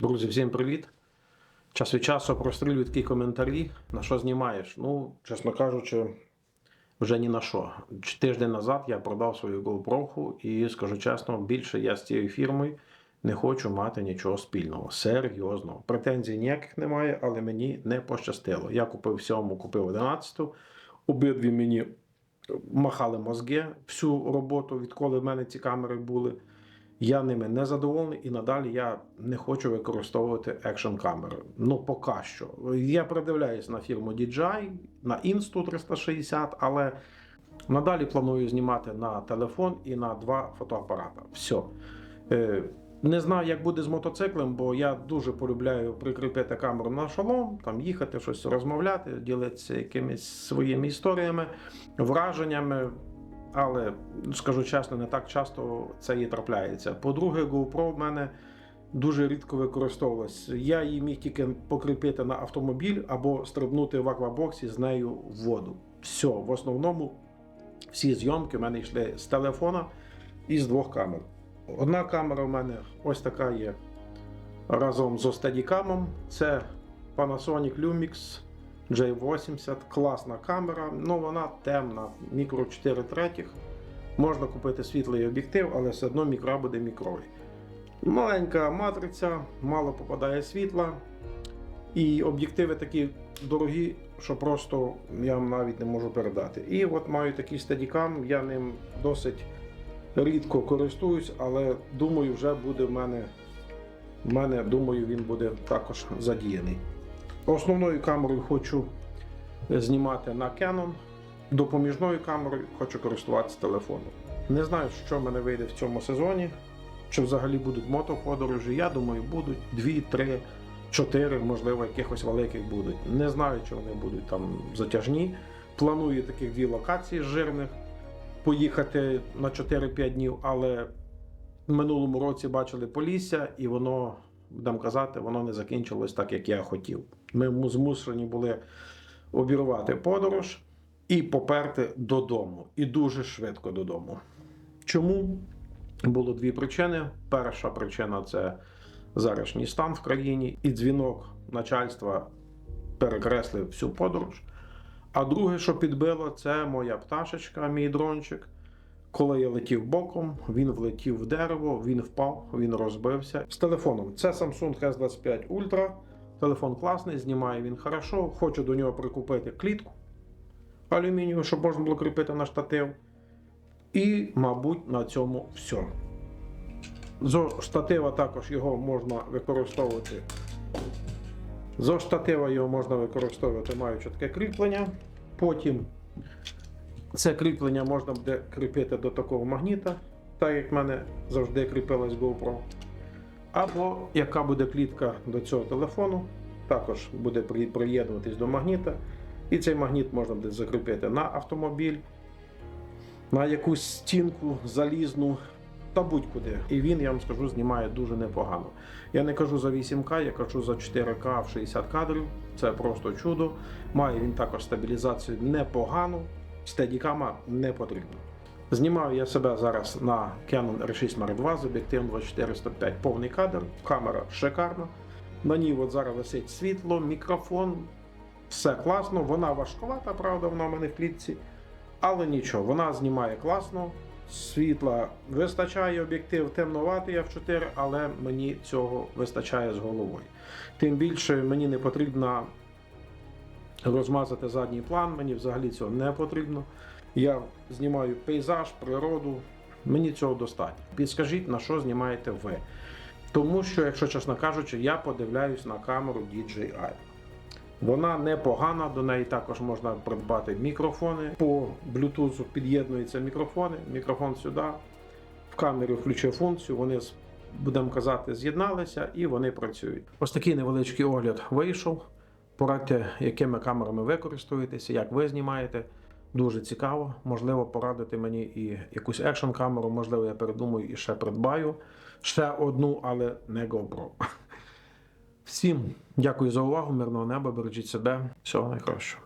Друзі, всім привіт. Час від часу прострілюю такі коментарі. На що знімаєш? Ну, чесно кажучи, вже ні на що. Тиждень назад я продав свою GoPro і скажу чесно, більше я з цією фірмою не хочу мати нічого спільного. Серйозно. Претензій ніяких немає, але мені не пощастило. Я купив сьому, купив 11. Обидві мені махали мозги всю роботу, відколи в мене ці камери були. Я ними не задоволений і надалі я не хочу використовувати екшн камери. Ну, поки що. Я придивляюсь на фірму DJI, на Insta 360, але надалі планую знімати на телефон і на два фотоапарата. Все. Не знаю, як буде з мотоциклем, бо я дуже полюбляю прикріпити камеру на шолом, там їхати, щось розмовляти, ділитися якимись своїми історіями, враженнями. Але скажу чесно, не так часто це і трапляється. По-друге, GoPro в мене дуже рідко використовувалась. Я її міг тільки покріпити на автомобіль або стрибнути в аквабоксі з нею в воду. Все, в основному всі зйомки в мене йшли з телефона і з двох камер. Одна камера в мене ось така є разом з Steadicam. Це Panasonic Lumix J80, класна камера, ну вона темна, мікро 4 третіх. Можна купити світлий об'єктив, але все одно мікро буде мікрою. Маленька матриця, мало попадає світла. І об'єктиви такі дорогі, що просто я навіть не можу передати. І от маю такий стадікам, я ним досить рідко користуюсь, але думаю, вже буде в мене. В мене, думаю, він буде також задіяний. Основною камерою хочу знімати на Canon. Допоміжною камерою хочу користуватися телефоном. Не знаю, що мене вийде в цьому сезоні. Чи взагалі будуть мотоподорожі. Я думаю, будуть 2, 3, 4, можливо, якихось великих будуть. Не знаю, чи вони будуть там затяжні. Планую таких дві локації жирних поїхати на 4-5 днів, але в минулому році бачили Полісся, і воно, будемо казати, воно не закінчилось так, як я хотів. Ми му- змушені були обірвати подорож і поперти додому. І дуже швидко додому. Чому? Було дві причини. Перша причина це зарашній стан в країні, і дзвінок начальства перекреслив всю подорож. А друге, що підбило, це моя пташечка, мій дрончик. Коли я летів боком, він влетів в дерево, він впав, він розбився. З телефоном це Samsung S25 Ultra. Телефон класний, знімає він хорошо. Хочу до нього прикупити клітку алюмінієву, щоб можна було кріпити на штатив. І, мабуть, на цьому все. Зо штатива також його можна використовувати. Зо штатива його можна використовувати маючи таке кріплення. Потім це кріплення можна буде кріпити до такого магніта, так як в мене завжди кріпилась GoPro. Або яка буде клітка до цього телефону, також буде приєднуватись до магніта. І цей магніт можна буде закріпити на автомобіль, на якусь стінку залізну та будь-куди. І він, я вам скажу, знімає дуже непогано. Я не кажу за 8К, я кажу за 4К в 60 кадрів. Це просто чудо. Має він також стабілізацію непогану, стедікама не потрібно. Знімаю я себе зараз на Canon R6 Mark II з об'єктивом 2405 повний кадр. Камера шикарна. На ній от зараз висить світло, мікрофон. Все класно. Вона важковата, правда, вона в мене в клітці. Але нічого, вона знімає класно. Світла вистачає, об'єктив темноватий F4, але мені цього вистачає з головою. Тим більше мені не потрібно розмазати задній план, мені взагалі цього не потрібно. Я знімаю пейзаж, природу, мені цього достатньо. Підскажіть, на що знімаєте ви. Тому що, якщо чесно кажучи, я подивляюсь на камеру DJI. Вона непогана, до неї також можна придбати мікрофони. По Bluetooth під'єднуються мікрофони. Мікрофон сюди. В камері включив функцію, вони будемо казати, з'єдналися і вони працюють. Ось такий невеличкий огляд вийшов. Порадьте, якими камерами ви користуєтеся, як ви знімаєте. Дуже цікаво. Можливо, порадити мені і якусь екшн камеру, можливо, я передумаю і ще придбаю. Ще одну, але не GoPro. Всім дякую за увагу, мирного неба, бережіть себе, всього найкращого.